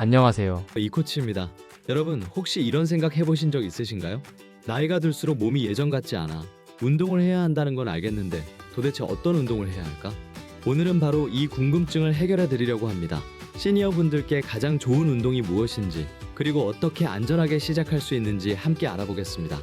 안녕하세요. 이코치입니다. 여러분 혹시 이런 생각 해보신 적 있으신가요? 나이가 들수록 몸이 예전 같지 않아. 운동을 해야 한다는 건 알겠는데 도대체 어떤 운동을 해야 할까? 오늘은 바로 이 궁금증을 해결해 드리려고 합니다. 시니어 분들께 가장 좋은 운동이 무엇인지 그리고 어떻게 안전하게 시작할 수 있는지 함께 알아보겠습니다.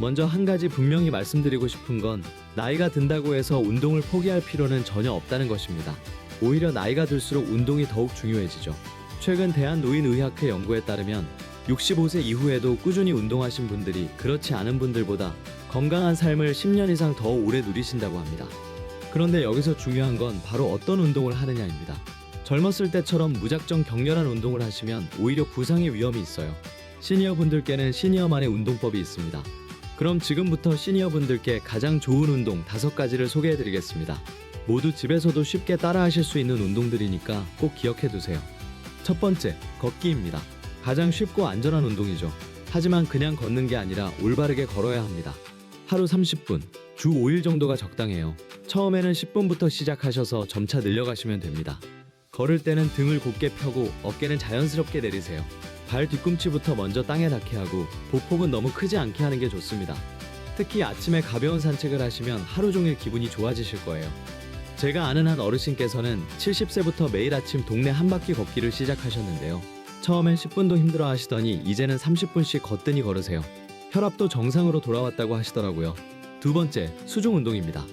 먼저 한 가지 분명히 말씀드리고 싶은 건 나이가 든다고 해서 운동을 포기할 필요는 전혀 없다는 것입니다. 오히려 나이가 들수록 운동이 더욱 중요해지죠. 최근 대한노인의학회 연구에 따르면 65세 이후에도 꾸준히 운동하신 분들이 그렇지 않은 분들보다 건강한 삶을 10년 이상 더 오래 누리신다고 합니다. 그런데 여기서 중요한 건 바로 어떤 운동을 하느냐입니다. 젊었을 때처럼 무작정 격렬한 운동을 하시면 오히려 부상의 위험이 있어요. 시니어 분들께는 시니어만의 운동법이 있습니다. 그럼 지금부터 시니어 분들께 가장 좋은 운동 다섯 가지를 소개해 드리겠습니다. 모두 집에서도 쉽게 따라 하실 수 있는 운동들이니까 꼭 기억해 두세요. 첫 번째, 걷기입니다. 가장 쉽고 안전한 운동이죠. 하지만 그냥 걷는 게 아니라 올바르게 걸어야 합니다. 하루 30분, 주 5일 정도가 적당해요. 처음에는 10분부터 시작하셔서 점차 늘려가시면 됩니다. 걸을 때는 등을 곧게 펴고 어깨는 자연스럽게 내리세요. 발 뒤꿈치부터 먼저 땅에 닿게 하고 보폭은 너무 크지 않게 하는 게 좋습니다. 특히 아침에 가벼운 산책을 하시면 하루 종일 기분이 좋아지실 거예요. 제가 아는 한 어르신께서는 70세부터 매일 아침 동네 한 바퀴 걷기를 시작하셨는데요. 처음엔 10분도 힘들어 하시더니 이제는 30분씩 거뜬히 걸으세요. 혈압도 정상으로 돌아왔다고 하시더라고요. 두 번째, 수중 운동입니다.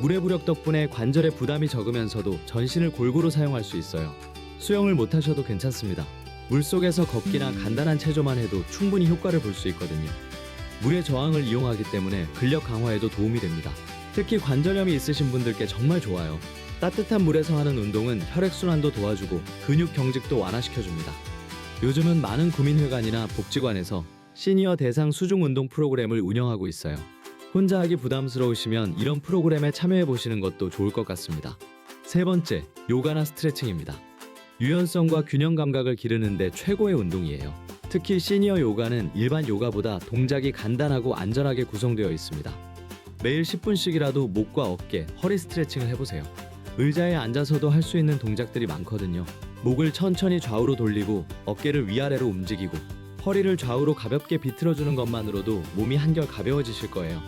물의 부력 덕분에 관절에 부담이 적으면서도 전신을 골고루 사용할 수 있어요. 수영을 못 하셔도 괜찮습니다. 물 속에서 걷기나 간단한 체조만 해도 충분히 효과를 볼 수 있거든요. 물의 저항을 이용하기 때문에 근력 강화에도 도움이 됩니다. 특히 관절염이 있으신 분들께 정말 좋아요. 따뜻한 물에서 하는 운동은 혈액순환도 도와주고 근육 경직도 완화시켜줍니다. 요즘은 많은 구민회관이나 복지관에서 시니어 대상 수중 운동 프로그램을 운영하고 있어요. 혼자 하기 부담스러우시면 이런 프로그램에 참여해 보시는 것도 좋을 것 같습니다. 세 번째, 요가나 스트레칭입니다. 유연성과 균형 감각을 기르는데 최고의 운동이에요. 특히 시니어 요가는 일반 요가보다 동작이 간단하고 안전하게 구성되어 있습니다. 매일 10분씩이라도 목과 어깨, 허리 스트레칭을 해보세요. 의자에 앉아서도 할 수 있는 동작들이 많거든요. 목을 천천히 좌우로 돌리고 어깨를 위아래로 움직이고 허리를 좌우로 가볍게 비틀어주는 것만으로도 몸이 한결 가벼워지실 거예요.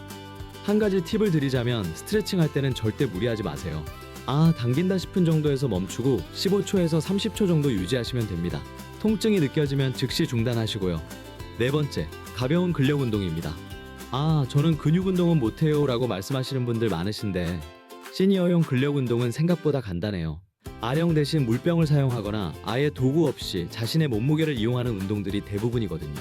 한 가지 팁을 드리자면 스트레칭 할 때는 절대 무리하지 마세요. 아, 당긴다 싶은 정도에서 멈추고 15초에서 30초 정도 유지하시면 됩니다. 통증이 느껴지면 즉시 중단하시고요. 네 번째, 가벼운 근력 운동입니다. 아, 저는 근육 운동은 못해요 라고 말씀하시는 분들 많으신데 시니어용 근력 운동은 생각보다 간단해요. 아령 대신 물병을 사용하거나 아예 도구 없이 자신의 몸무게를 이용하는 운동들이 대부분이거든요.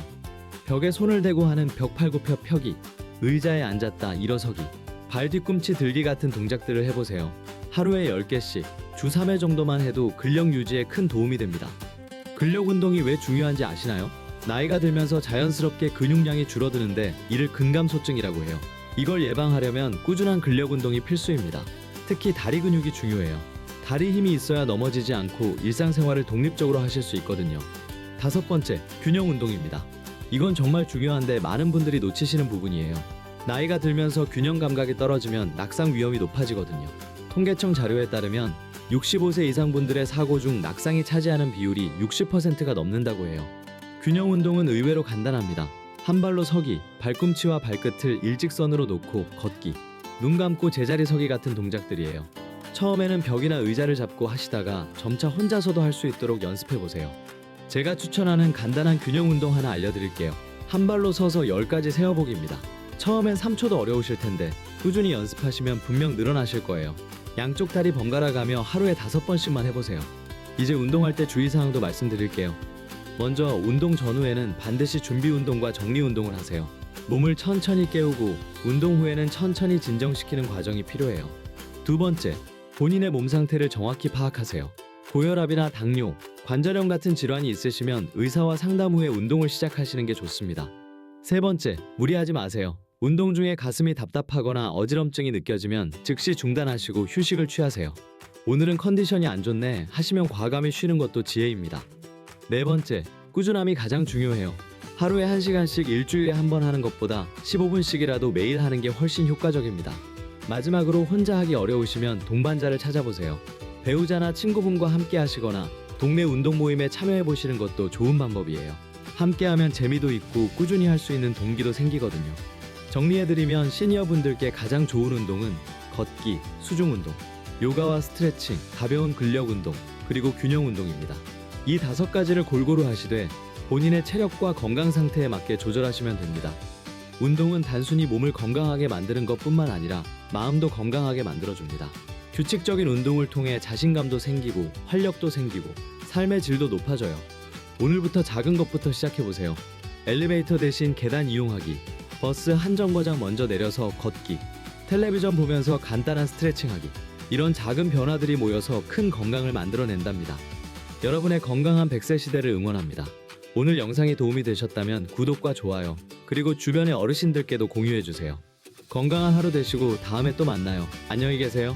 벽에 손을 대고 하는 벽팔굽혀 펴기, 의자에 앉았다 일어서기, 발 뒤꿈치 들기 같은 동작들을 해보세요. 하루에 10개씩 주 3회 정도만 해도 근력 유지에 큰 도움이 됩니다. 근력 운동이 왜 중요한지 아시나요? 나이가 들면서 자연스럽게 근육량이 줄어드는데 이를 근감소증이라고 해요. 이걸 예방하려면 꾸준한 근력 운동이 필수입니다. 특히 다리 근육이 중요해요. 다리 힘이 있어야 넘어지지 않고 일상생활을 독립적으로 하실 수 있거든요. 다섯 번째, 균형 운동입니다. 이건 정말 중요한데 많은 분들이 놓치시는 부분이에요. 나이가 들면서 균형 감각이 떨어지면 낙상 위험이 높아지거든요. 통계청 자료에 따르면 65세 이상 분들의 사고 중 낙상이 차지하는 비율이 60%가 넘는다고 해요. 균형 운동은 의외로 간단합니다. 한 발로 서기, 발꿈치와 발끝을 일직선으로 놓고 걷기, 눈 감고 제자리 서기 같은 동작들이에요. 처음에는 벽이나 의자를 잡고 하시다가 점차 혼자서도 할 수 있도록 연습해 보세요. 제가 추천하는 간단한 균형 운동 하나 알려드릴게요. 한 발로 서서 10가지 세어보기입니다. 처음엔 3초도 어려우실 텐데 꾸준히 연습하시면 분명 늘어나실 거예요. 양쪽 다리 번갈아 가며 하루에 5번씩만 해보세요. 이제 운동할 때 주의사항도 말씀드릴게요. 먼저 운동 전후에는 반드시 준비 운동과 정리 운동을 하세요. 몸을 천천히 깨우고 운동 후에는 천천히 진정시키는 과정이 필요해요. 두 번째, 본인의 몸 상태를 정확히 파악하세요. 고혈압이나 당뇨, 관절염 같은 질환이 있으시면 의사와 상담 후에 운동을 시작하시는 게 좋습니다. 세 번째, 무리하지 마세요. 운동 중에 가슴이 답답하거나 어지럼증이 느껴지면 즉시 중단하시고 휴식을 취하세요. 오늘은 컨디션이 안 좋네 하시면 과감히 쉬는 것도 지혜입니다. 네 번째, 꾸준함이 가장 중요해요. 하루에 1시간씩 일주일에 한 번 하는 것보다 15분씩이라도 매일 하는 게 훨씬 효과적입니다. 마지막으로 혼자 하기 어려우시면 동반자를 찾아보세요. 배우자나 친구분과 함께 하시거나 동네 운동 모임에 참여해 보시는 것도 좋은 방법이에요. 함께 하면 재미도 있고 꾸준히 할 수 있는 동기도 생기거든요. 정리해드리면 시니어 분들께 가장 좋은 운동은 걷기, 수중 운동, 요가와 스트레칭, 가벼운 근력 운동, 그리고 균형 운동입니다. 이 다섯 가지를 골고루 하시되 본인의 체력과 건강 상태에 맞게 조절하시면 됩니다. 운동은 단순히 몸을 건강하게 만드는 것뿐만 아니라 마음도 건강하게 만들어줍니다. 규칙적인 운동을 통해 자신감도 생기고 활력도 생기고 삶의 질도 높아져요. 오늘부터 작은 것부터 시작해보세요. 엘리베이터 대신 계단 이용하기, 버스 한 정거장 먼저 내려서 걷기, 텔레비전 보면서 간단한 스트레칭하기. 이런 작은 변화들이 모여서 큰 건강을 만들어낸답니다. 여러분의 건강한 100세 시대를 응원합니다. 오늘 영상이 도움이 되셨다면 구독과 좋아요, 그리고 주변의 어르신들께도 공유해주세요. 건강한 하루 되시고 다음에 또 만나요. 안녕히 계세요.